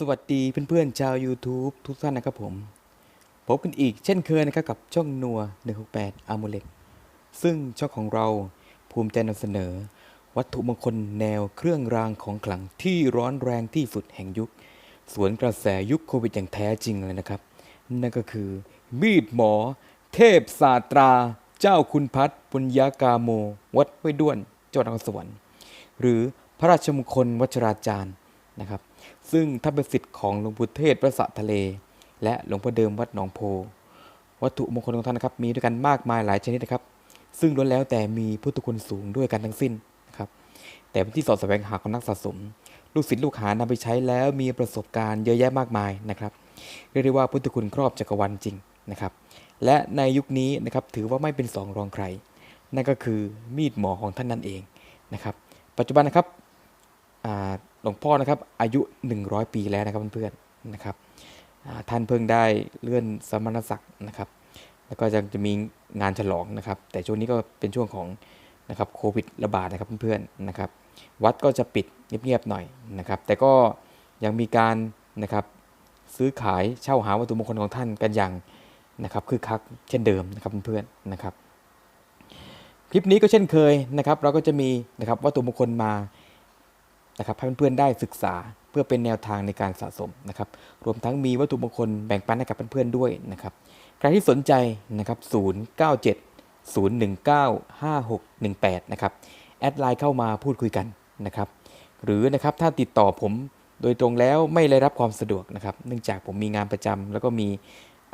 สวัสดีเพื่อนๆชาว YouTube ทุกท่านนะครับผม พบกันอีกเช่นเคยนะครับกับช่องนัว 168 a m u l e t ซึ่งช่องของเราภูมิใจนำเสนอ วัตถุมงคลแนวเครื่องรางของขลังที่ร้อนแรงที่สุดแห่งยุค สวนกระแสยุคโควิดอย่างแท้จริงเลยนะครับ นั่นก็คือ มีดหมอ เทพศาสตรา เจ้าคุณพัฒน์ปุญญากาโม วัดห้วยด้วนจังหวัดนครสวรรค์หรือพระราชมงคลวัชราจารย์ นะครับ ซึ่งถ้าเป็นสิทธิ์ของหลวงปู่เทศประสะทะเล และหลวงพ่อเดิมวัดหนองโพ วัตถุมงคลของท่านนะครับ มีด้วยกันมากมายหลายชนิดนะครับ ซึ่งล้วนแล้วแต่มีพุทธคุณสูงด้วยกันทั้งสิ้นนะครับ แต่เป็นที่สอดแสวงหาของนักสะสม ลูกศิษย์ลูกหานำไปใช้แล้วมีประสบการณ์เยอะแยะมากมายนะครับ เรียกได้ว่าพุทธคุณครอบจักรวาลจริงนะครับ และในยุคนี้นะครับถือว่าไม่เป็นสองรองใคร นั่นก็คือมีดหมอของท่านนั่นเองนะครับ ปัจจุบันนะครับ ลวงพ่อนะครับอายุ 100 ปีแล้วนะครับเพื่อนๆนะครับท่านเพิ่งได้เลื่อนสมณศักดิ์นะครับแล้วก็จะมีงานฉลองนะครับ แต่ช่วงนี้ก็เป็นช่วงของนะครับโควิดระบาดนะครับเพื่อนๆนะครับ วัดก็จะปิดเงียบๆหน่อยนะครับ แต่ก็ยังมีการนะครับซื้อขายเช่าหาวัตถุมงคลของท่านกันอย่างนะครับคือคักเช่นเดิมนะครับเพื่อนๆนะครับ คลิปนี้ก็เช่นเคยนะครับ เราก็จะมีนะครับวัตถุมงคลมา นะครับให้เพื่อนๆได้ศึกษาเพื่อเป็นแนวทางในการสะสมนะครับ รวมทั้งมีวัตถุมงคลแบ่งปันให้กับเพื่อนๆด้วยนะครับใครที่สนใจนะครับ097 019 5618นะครับแอดไลน์เข้ามาพูดคุยกันนะครับหรือนะครับถ้าติดต่อผมโดยตรงแล้วไม่ได้รับความสะดวกนะครับ เนื่องจากผมมีงานประจำแล้วก็มี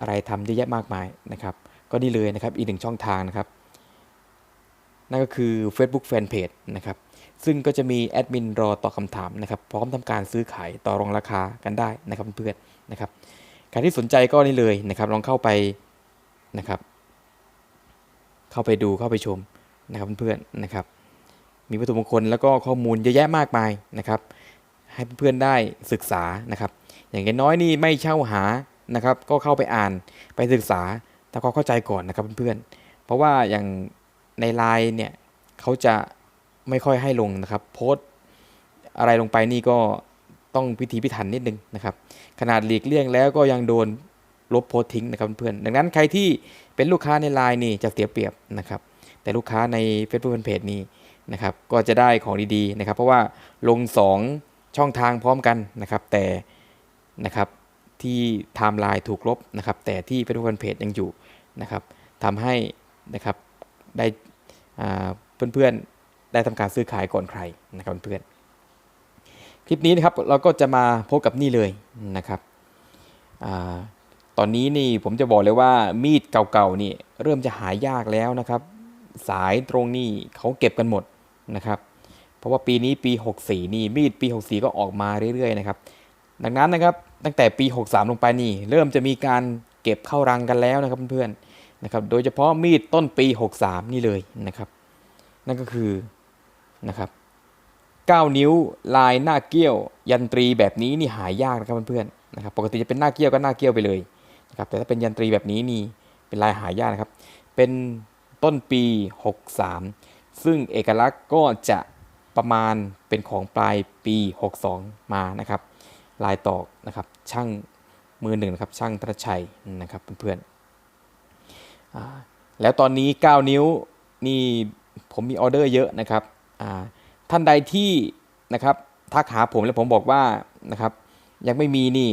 อะไรทำเยอะแยะมากมายนะครับ ก็นี่เลยนะครับอีกหนึ่งช่องทางนะครับ นั่นก็คือ Facebook Fanpage นะครับซึ่งก็จะมีแอดมินรอตอบคำถามนะครับพร้อมทำการซื้อขายต่อรองราคากันได้นะครับเพื่อนๆนะครับใครที่สนใจก็นี่เลยนะครับลองเข้าไปนะครับ เข้าไปดูเข้าไปชมนะครับเพื่อนๆนะครับ มีวัตถุมงคลแล้วก็ข้อมูลเยอะแยะมากมายนะครับ ให้เพื่อนๆได้ศึกษานะครับ อย่างน้อยนี่ไม่เช่าหานะครับ ก็เข้าไปอ่านไปศึกษาทำความเข้าใจก่อนนะครับเพื่อนๆเพราะว่าอย่าง ในไลน์เนี่ยเขาจะไม่ค่อยให้ลงนะครับ โพสอะไรลงไปนี่ก็ต้องพิธีพิถันนิดนึงนะครับ ขนาดหลีกเลี่ยงแล้วก็ยังโดนลบโพสทิ้งนะครับเพื่อนๆดังนั้นใครที่เป็นลูกค้าในไลน์นี่จะเสียเปรียบนะครับ แต่ลูกค้าใน Facebook Fanpage นี่นะครับก็จะได้ของดีๆนะครับ เพราะว่าลง 2 ช่องทางพร้อมกันนะครับ แต่นะครับที่ไทม์ไลน์ถูกลบนะครับ แต่ที่ Facebook Fanpage ยังอยู่นะครับทำให้นะครับ ได้เพื่อนๆได้ทำการซื้อขายก่อนใครนะครับเพื่อนๆคลิปนี้นะครับเราก็จะมาพบกับนี่เลยนะครับอตอนนี้นี่ผมจะบอกเลยว่ามีดเก่าๆนี่เริ่มจะหายากแล้วนะครับ สายตรงนี่เขาเก็บกันหมดนะครับ เพราะว่าปีนี้ปี 64 นี่มีดปี 64 ก็ออกมาเรื่อยๆนะครับ ดังนั้นนะครับตั้งแต่ปี 63 ลงไปนี่ เริ่มจะมีการเก็บเข้ารังกันแล้วนะครับเพื่อนๆ นะครับโดยเฉพาะมีดต้นปี 63 นี่เลยนะครับ นั่นก็คือนะครับ9นิ้วลายหน้าเกี้ยว ยันตรีแบบนี้นี่หายากนะครับเพื่อนๆนะครับปกติจะเป็นหน้าเกี้ยวก็หน้าเกี้ยวไปเลยนะครับแต่ถ้าเป็นยันตรีแบบนี้นี่เป็นลายหายากนะครับ เป็นต้นปี 63 ซึ่งเอกลักษณ์ก็จะประมาณเป็นของปลายปี 62 มานะครับ ลายตอกนะครับช่างมือหนึ่งนะครับช่างธนชัยนะครับเพื่อนๆ แล้วตอนนี้ 9 นิ้วนี่ผมมีออเดอร์เยอะนะครับท่านใดที่นะครับทักหาผมแล้วผมบอกว่านะครับยังไม่มีนี่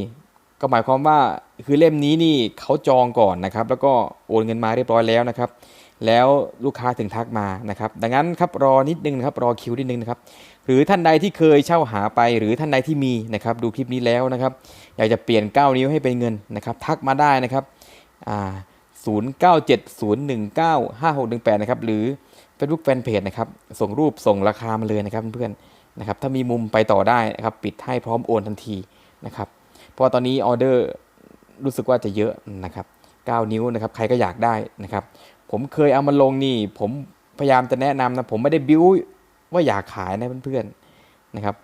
ก็หมายความว่าคือเล่มนี้นี่เขาจองก่อนนะครับ แล้วก็โอนเงินมาเรียบร้อยแล้วนะครับ แล้วลูกค้าถึงทักมานะครับ ดังนั้นครับรอนิดนึงนะครับรอคิวนิดนึงนะครับหรือท่านใดที่เคยเช่าหาไป หรือท่านใดที่มีนะครับ ดูคลิปนี้แล้วนะครับ อยากจะเปลี่ยน 9 นิ้วให้เป็นเงินนะครับ ทักมาได้นะครับอ่า 0970195618 นะครับ หรือ Facebook Fanpage นะครับ ส่งรูปส่งราคามาเลยนะครับเพื่อนๆนะครับ ถ้ามีมุมไปต่อได้นะครับ ปิดให้พร้อมโอนทันทีนะครับ เพราะว่าตอนนี้ออเดอร์รู้สึกว่าจะเยอะนะครับ 9 นิ้วนะครับ ใครก็อยากได้นะครับ ผมเคยเอามาลงนี่ ผมพยายามจะแนะนำนะ ผมไม่ได้บิ้วว่าอยากขายนะเพื่อนๆนะครับ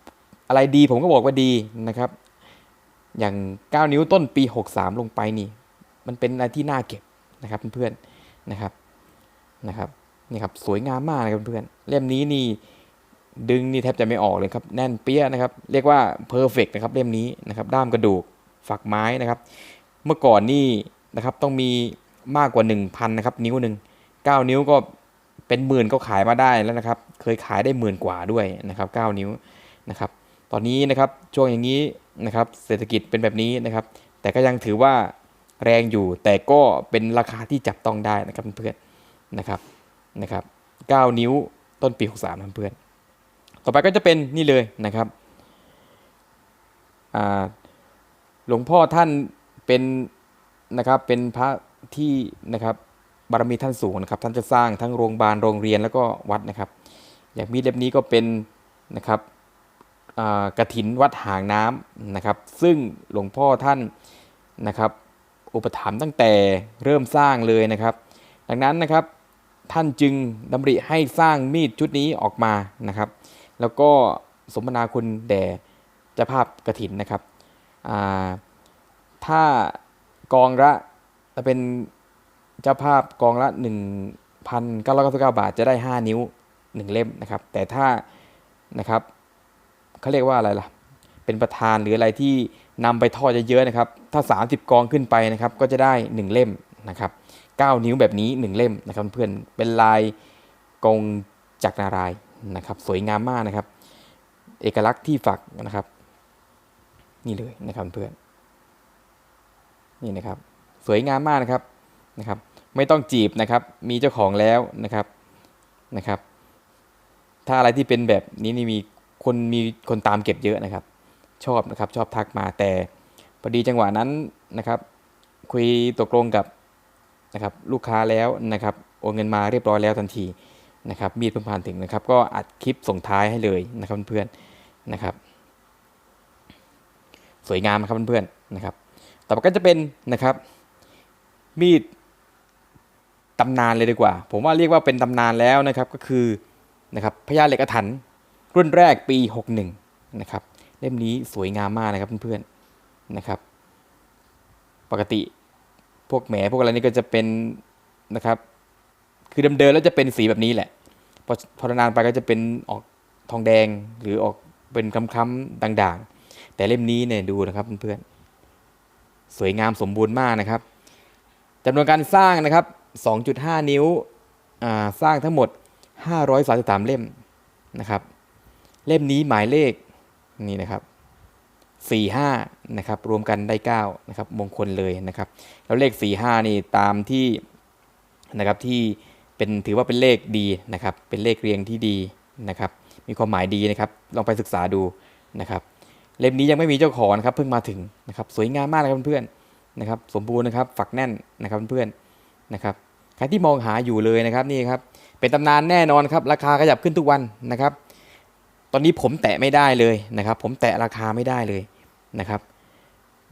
อะไรดีผมก็บอกว่าดีนะครับ อย่าง 9 นิ้วต้นปี 63 ลงไปนี่ มันเป็นอะไรที่น่าเก็บ นะครับเพื่อนๆนะครับนะครับนี่ครับสวยงามมากนะครับเพื่อนๆเล่มนี้นี่ดึงนี่แทบจะไม่ออกเลยครับแน่นเปี้ยนะครับ เรียกว่าเพอร์เฟกนะครับเล่มนี้นะครับด้ามกระดูกฝักไม้นะครับ เมื่อก่อนนี่นะครับต้องมีมากกว่า 1,000นะครับนิ้วหนึ่ง9นิ้วก็เป็นหมื่นก็ขายมาได้แล้วนะครับ เคยขายได้หมื่นกว่าด้วยนะครับ 9 นิ้วนะครับ ตอนนี้นะครับช่วงอย่างนี้นะครับ เศรษฐกิจเป็นแบบนี้นะครับ แต่ก็ยังถือว่า แรงอยู่ แต่ก็เป็นราคาที่จับต้องได้นะครับเพื่อนนะครับนะครับ 9 นิ้วต้นปี 63นะเพื่อน ต่อไปก็จะเป็นนี่เลยนะครับอ่าหลวงพ่อท่านเป็นนะครับเป็นพระที่นะครับบารมีท่านสูงนะครับ ท่านจะสร้างทั้งโรงพยาบาลโรงเรียนแล้วก็วัดนะครับ อย่างมีดเล่มนี้ก็เป็นนะครับอ่ากระถินวัดหางน้ำนะครับ ซึ่งหลวงพ่อท่านนะครับ อุปถัมภ์ตั้งแต่เริ่มสร้างเลยนะครับ ดังนั้นนะครับท่านจึงดำริให้สร้างมีดชุดนี้ออกมานะครับ แล้วก็สมนาคุณแด่เจ้าภาพกระถินนะครับถ้ากองละจะเป็นเจ้าภาพกองละ 1,999 บาทจะได้ 5 นิ้ว 1 เล่มนะครับ แต่ถ้านะครับเขาเรียกว่าอะไรล่ะ เป็นประธานหรืออะไรที่นำไปทอดเยอะๆนะครับ ถ้า 30 กองขึ้นไปนะครับ ก็จะได้ 1 เล่มนะครับ 9 นิ้วแบบนี้ 1 เล่มนะครับเพื่อนเป็นลายกงจักรนารายนะครับ สวยงามมากนะครับ เอกลักษณ์ที่ฝักนะครับ นี่เลยนะครับเพื่อนนี่นะครับ สวยงามมากนะครับนะครับ ไม่ต้องจีบนะครับ มีเจ้าของแล้วนะครับนะครับ ถ้าอะไรที่เป็นแบบนี้นี่มีคนมีคนตามเก็บเยอะนะครับ ชอบนะครับชอบทักมาแต่พอดีจังหวะนั้นนะครับ คุยตกลงกับนะครับลูกค้าแล้วนะครับโอนเงินมาเรียบร้อยแล้วทันทีนะครับมีดเพิ่งผ่านถึงนะครับ ก็อัดคลิปส่งท้ายให้เลยนะครับเพื่อนๆนะครับ สวยงามนะครับเพื่อนๆนะครับ ต่อไปก็จะเป็นนะครับมีดตำนานเลยดีกว่า ผมว่าเรียกว่าเป็นตำนานแล้วนะครับก็คือนะครับพญาเหล็กอถรรพ์รุ่นแรกปี 61นะครับ เล่มนี้สวยงามมากนะครับเพื่อนๆนะครับ ปกติพวกแหมพวกอะไรนี่ก็จะเป็นนะครับคือเดิมๆแล้วจะเป็นสีแบบนี้แหละพอพอนานไปก็จะเป็นออกทองแดงหรือออกเป็นค้ำๆด่างๆ แต่เล่มนี้เนี่ยดูนะครับเพื่อนๆสวยงามสมบูรณ์มากนะครับจำนวนการสร้างนะครับ 2.5 นิ้วสร้างทั้งหมด 533 เล่มนะครับ เล่มนี้หมายเลข นี่นะครับ45นะครับรวมกันได้9นะครับมงคลเลยนะครับ แล้วเลข45นี่ตามที่นะครับที่เป็นถือว่าเป็นเลขดีนะครับ เป็นเลขเรียงที่ดีนะครับ มีความหมายดีนะครับ ลองไปศึกษาดูนะครับ เล่มนี้ยังไม่มีเจ้าของนะครับเพิ่งมาถึงนะครับสวยงามมากนะครับเพื่อนๆนะครับ สมบูรณ์นะครับฝักแน่นนะครับเพื่อนๆนะครับใครที่มองหาอยู่เลยนะครับนี่ครับเป็นตำนานแน่นอนครับราคาขยับขึ้นทุกวันนะครับ อนนี้ผมแตะไม่ได้เลยนะครับ ผมแตะราคาไม่ได้เลยนะครับ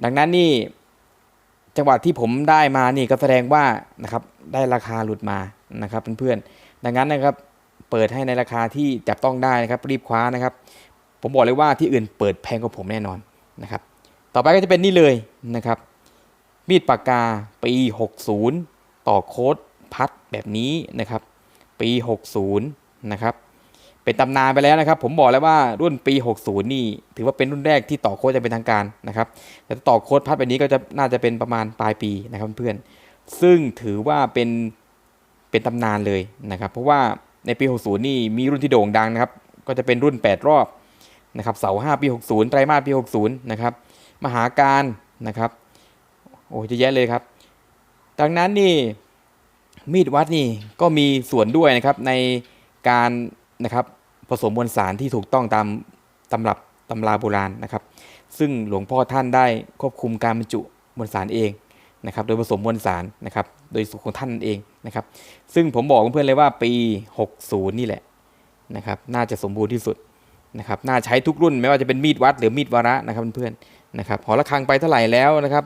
ดังนั้นนี่จังหวะที่ผมได้มานี่ก็แสดงว่านะครับได้ราคาหลุดมานะครับเพื่อนๆดังนั้นนะครับเปิดให้ในราคาที่จับต้องได้นะครับรีบคว้านะครับ ผมบอกเลยว่าที่อื่นเปิดแพงกว่าผมแน่นอนนะครับ ต่อไปก็จะเป็นนี่เลยนะครับ มีดปากกาปี 60 ต่อโค้ดพัดแบบนี้นะครับ ปี 60 นะครับ เป็นตำนานไปแล้วนะครับ ผมบอกแล้วว่ารุ่นปี 60 นี่ถือว่าเป็นรุ่นแรกที่ต่อโค้ดจะเป็นทางการนะครับ แต่ต่อโค้ดพัดแบบนี้ก็จะน่าจะเป็นประมาณปลายปีนะครับเพื่อนซึ่งถือว่าเป็นเป็นตำนานเลยนะครับ เพราะว่าในปี 60 นี่มีรุ่นที่โด่งดังนะครับ ก็จะเป็นรุ่น 8 รอบนะครับ เสา5ปี 60 ไตรมาสปี 60 นะครับ มหาการนะครับ โอ้ยเยอะแยะเลยครับ ดังนั้นนี่มีดวัดนี่ก็มีส่วนด้วยนะครับในการ นะครับผสมมวลสารที่ถูกต้องตามตำรับตำราโบราณนะครับ ซึ่งหลวงพ่อท่านได้ควบคุมการบรรจุมวลสารเองนะครับ โดยผสมมวลสารนะครับ โดยสูตรของท่านเองนะครับ ซึ่งผมบอกเพื่อนเลยว่าปี 60 นี่แหละนะครับ น่าจะสมบูรณ์ที่สุดนะครับ น่าใช้ทุกรุ่นไม่ว่าจะเป็นมีดวัดหรือมีดวาระนะครับเพื่อนๆนะครับ หอระฆังไปเท่าไหร่แล้วนะครับ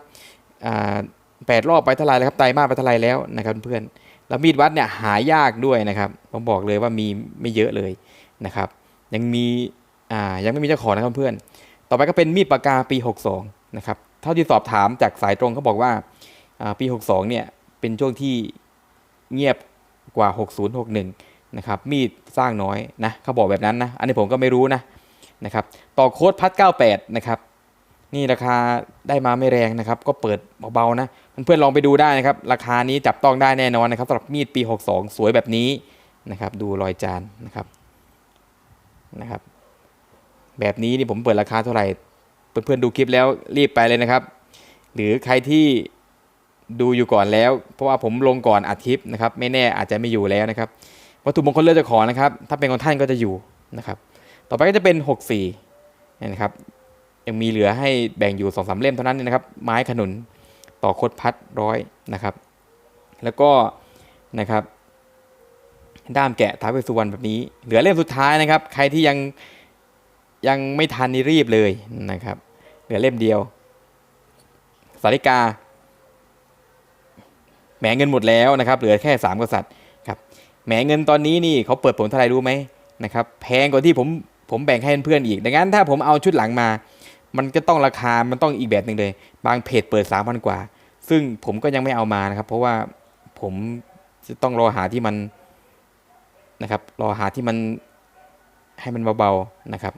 แปดรอบไปเท่าไหร่แล้วครับไตรมาสไปเท่าไหร่แล้วนะครับเพื่อนๆ แล้วมีดวัดเนี่ยหายากด้วยนะครับผมบอกเลยว่ามีไม่เยอะเลยนะครับ ยังมีอ่ายังไม่มีเจ้าของนะครับเพื่อน ต่อไปก็เป็นมีดปากกาปี 62นะครับเท่าที่สอบถามจากสายตรงเขาบอกว่าอ่าปี 62เนี่ยเป็นช่วงที่เงียบกว่า 60 61นะครับมีดสร้างน้อยนะเขาบอกแบบนั้นนะอันนี้ผมก็ไม่รู้นะนะครับต่อโค้ดพัด98นะครับนี่ราคาได้มาไม่แรงนะครับ ก็เปิดเบาๆนะ เพื่อนๆลองไปดูได้นะครับ ราคานี้จับต้องได้แน่นอนนะครับสำหรับมีดปี 62 สวยแบบนี้นะครับ ดูรอยจานนะครับนะครับ แบบนี้นี่ผมเปิดราคาเท่าไหร่เพื่อนๆดูคลิปแล้วรีบไปเลยนะครับ หรือใครที่ดูอยู่ก่อนแล้ว เพราะว่าผมลงก่อนอัดคลิปนะครับ ไม่แน่อาจจะไม่อยู่แล้วนะครับวัตถุมงคลเลือดจะขอนะครับ ถ้าเป็นของท่านก็จะอยู่นะครับ ต่อไปก็จะเป็น 64เนี่ยนะครับยังมีเหลือให้แบ่งอยู่2อสเล่มเท่านั้นนะครับ ไม้ขนุน ต่อคดพัดร้อยนะครับ แล้วก็นะครับ ด้ามแกะท้าเวสุวรรณแบบนี้ เหลือเล่มสุดท้ายนะครับ ใครที่ยังยังไม่ทันนี่รีบเลยนะครับ เหลือเล่มเดียว สาริกาแหมเงินหมดแล้วนะครับ เหลือแค่สามกษัตริย์ครับแหมเงินตอนนี้นี่เขาเปิดผลเท่าไหร่รู้ไหมนะครับ แพงกว่าที่ผมผมแบ่งให้เพื่อนอีกดังนั้นถ้าผมเอาชุดหลังมา มันจะต้องราคา มันต้องอีกแบบหนึ่งเลย บางเพจเปิดสามพันกว่า ซึ่งผมก็ยังไม่เอามานะครับ เพราะว่าผมจะต้องรอหาที่มันนะครับ รอหาที่มันให้มันเบาๆนะครับ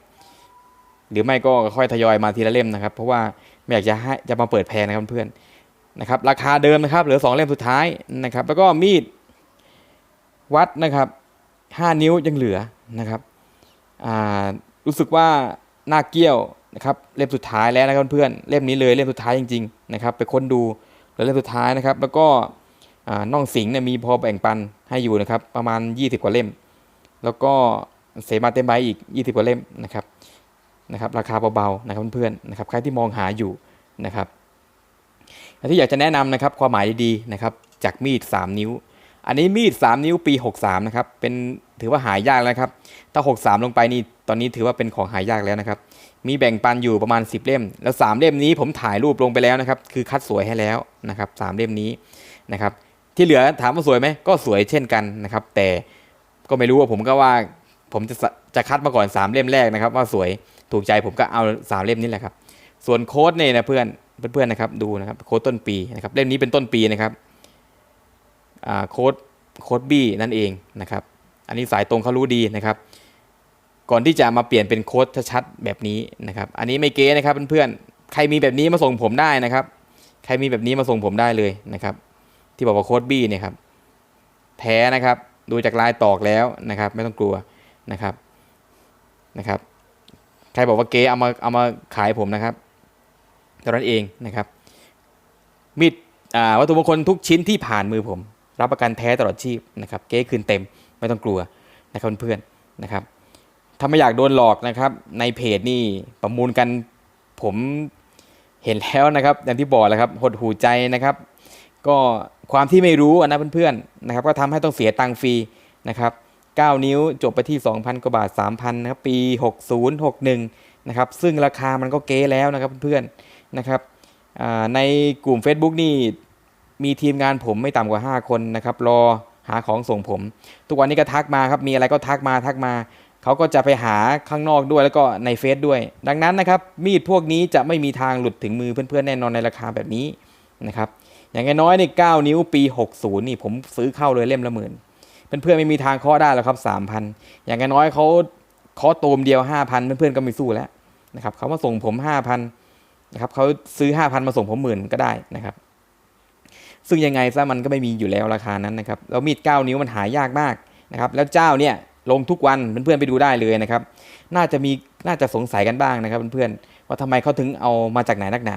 หรือไม่ก็ค่อยทยอยมาทีละเล่มนะครับ เพราะว่าไม่อยากจะให้จะมาเปิดแพงนะครับเพื่อนนะครับ ราคาเดิมนะครับ เหลือสองเล่มสุดท้ายนะครับ แล้วก็มีดวัดนะครับห้านิ้วยังเหลือนะครับอ่ารู้สึกว่าหน้าเกี้ยว นะครับเล่มสุดท้ายแล้วนะครับเพื่อนเล่มนี้เลยเล่มสุดท้ายจริงๆนะครับไปค้นดูแล้วเล่มสุดท้ายนะครับ แล้วก็น่องสิงห์เนี่ยมีพอแบ่งปันให้อยู่นะครับประมาณ 20 กว่าเล่ม แล้วก็เสมาเต็มใบอีก 20 กว่าเล่มนะครับนะครับราคาเบาๆนะครับเพื่อนๆนะครับใครที่มองหาอยู่นะครับที่อยากจะแนะนำนะครับความหมายดีๆนะครับจากมีด 3 นิ้ว อันนี้มีด 3 นิ้วปี 63 นะครับเป็นถือว่าหายากแล้วครับถ้า 63 ลงไปนี่ตอนนี้ถือว่าเป็นของหายากแล้วนะครับ มีแบ่งปันอยู่ประมาณ 10 เล่ม แล้ว 3 เล่มนี้ผมถ่ายรูปลงไปแล้วนะครับ คือคัดสวยให้แล้วนะครับสามเล่มนี้นะครับ ที่เหลือถามว่าสวยไหมก็สวยเช่นกันนะครับ แต่ก็ไม่รู้ว่าผมก็ว่าผมจะจะคัดมาก่อน 3 เล่มแรกนะครับ ว่าสวยถูกใจผมก็เอาสามเล่มนี้แหละครับ ส่วนโค้ดเนี่ยนะเพื่อนเพื่อนๆนะครับดูนะครับโค้ดต้นปีนะครับเล่มนี้เป็นต้นปีนะครับอ่าโค้ดโค้ดบี้นั่นเองนะครับ อันนี้สายตรงเขารู้ดีนะครับ ก่อนที่จะมาเปลี่ยนเป็นโค้ดชัดๆแบบนี้นะครับ อันนี้ไม่เก๊นะครับเพื่อนๆ ใครมีแบบนี้มาส่งผมได้นะครับ ใครมีแบบนี้มาส่งผมได้เลยนะครับ ที่บอกว่าโค้ดบี้เนี่ยครับ แท้นะครับ ดูจากลายตอกแล้วนะครับ ไม่ต้องกลัวนะครับ นะครับ ใครบอกว่าเก๊เอามาเอามาขายผมนะครับตอนนั้นเองนะครับ มีดอ่าวัตถุมงคลทุกชิ้นที่ผ่านมือผม รับประกันแท้ตลอดชีพนะครับ เก๊คืนเต็มไม่ต้องกลัวนะครับเพื่อนๆนะครับ ถ้าไม่อยากโดนหลอกนะครับ ในเพจนี่ประมูลกันผมเห็นแล้วนะครับอย่างที่บอกแล้วครับหดหูใจนะครับ ก็ความที่ไม่รู้นะเพื่อนๆนะครับ ก็ทำให้ต้องเสียตังค์ฟรีนะครับ9นิ้วจบไปที่ 2,000กว่าบาท 3,000นะครับปี 60 61นะครับซึ่งราคามันก็เก๊แล้วนะครับเพื่อนๆนะครับในกลุ่ม Facebook นี่มีทีมงานผมไม่ต่ำกว่า 5 คนนะครับรอหาของส่งผม ทุกวันนี้ก็ทักมาครับมีอะไรก็ทักมาทักมา เขาก็จะไปหาข้างนอกด้วยแล้วก็ในเฟซด้วย ดังนั้นนะครับมีดพวกนี้จะไม่มีทางหลุดถึงมือเพื่อนๆแน่นอนในราคาแบบนี้นะครับอย่างน้อยใน9นิ้วปี 60 นี่ผมซื้อเข้าเลยเล่มละหมื่นเพื่อนๆไม่มีทางเคาะได้แล้วครับสามพันอย่างน้อยเขาเคาะตูมเดียวห้าพันเพื่อนๆก็ไม่สู้แล้วนะครับเขามาส่งผมห้าพันนะครับเขาซื้อห้าพันมาส่งผมหมื่นก็ได้นะครับ ซึ่งยังไงซะมันก็ไม่มีอยู่แล้วราคานั้นนะครับแล้วมีดเก้านิ้วมันหายากมากนะครับแล้วเจ้าเนี่ย ลงทุกวันเพื่อนๆไปดูได้เลยนะครับ น่าจะมีน่าจะสงสัยกันบ้างนะครับเพื่อนๆว่าทำไมเขาถึงเอามาจากไหนนักหนา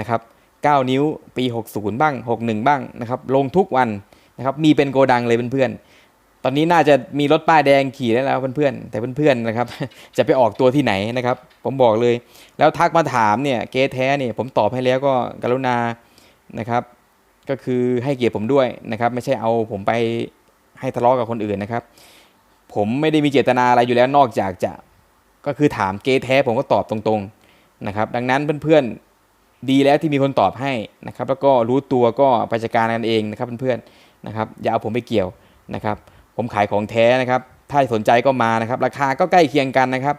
นะครับ 9 นิ้วปี 60 บ้าง 61 บ้างนะครับ ลงทุกวันนะครับ มีเป็นโกดังเลยเพื่อนๆ ตอนนี้น่าจะมีรถป้ายแดงขี่ได้แล้วเพื่อนๆ แต่เพื่อนๆนะครับ จะไปออกตัวที่ไหนนะครับ ผมบอกเลย แล้วทักมาถามเนี่ยเกแท้เนี่ยผมตอบให้แล้วก็กรุณานะครับ ก็คือให้เกียรติผมด้วยนะครับ ไม่ใช่เอาผมไปให้ทะเลาะกับคนอื่นนะครับ ผมไม่ได้มีเจตนาอะไรอยู่แล้วนอกจากจะก็คือถามเกแท้ผมก็ตอบตรงๆนะครับ ดังนั้นเพื่อนๆดีแล้วที่มีคนตอบให้นะครับ แล้วก็รู้ตัวก็ไปจัดการกันเองนะครับเพื่อนๆนะครับ อย่าเอาผมไปเกี่ยวนะครับ ผมขายของแท้นะครับ ถ้าสนใจก็มานะครับ ราคาก็ใกล้เคียงกันนะครับ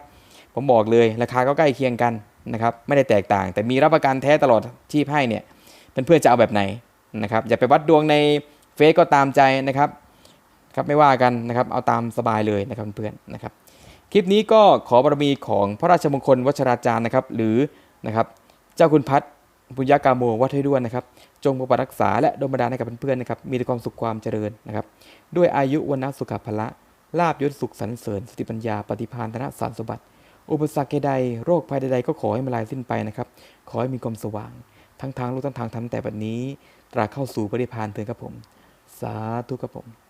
ผมบอกเลยราคาก็ใกล้เคียงกันนะครับ ไม่ได้แตกต่าง แต่มีรับประกันแท้ตลอดชีพให้เนี่ยเพื่อนๆจะเอาแบบไหนนะครับ อย่าไปวัดดวงในเฟซก็ตามใจนะครับ ครับไม่ว่ากันนะครับเอาตามสบายเลยนะครับเพื่อนๆนะครับ คลิปนี้ก็ขอบารมีของพระราชมงคลวัชราจารย์นะครับ หรือนะครับเจ้าคุณพัฒน์ปุญญากาโมวัดให้ด้วยนะครับ จงปกปักรักษาและดลบันดาลให้กับเพื่อนๆนะครับมีแต่ความสุขความเจริญนะครับ ด้วยอายุวันนสุขภละลาบยศสุขสรรเสริญสติปัญญาปฏิภาณธนสารสมบัติ อุปสรรคใดโรคภัยใดๆก็ขอให้มาลายสิ้นไปนะครับ ขอให้มีความสว่าง ทั้งทางลูกทั้งทางทำแต่บัดนี้ ตราเข้าสู่ปริพานเถิดครับผม สาธุครับผม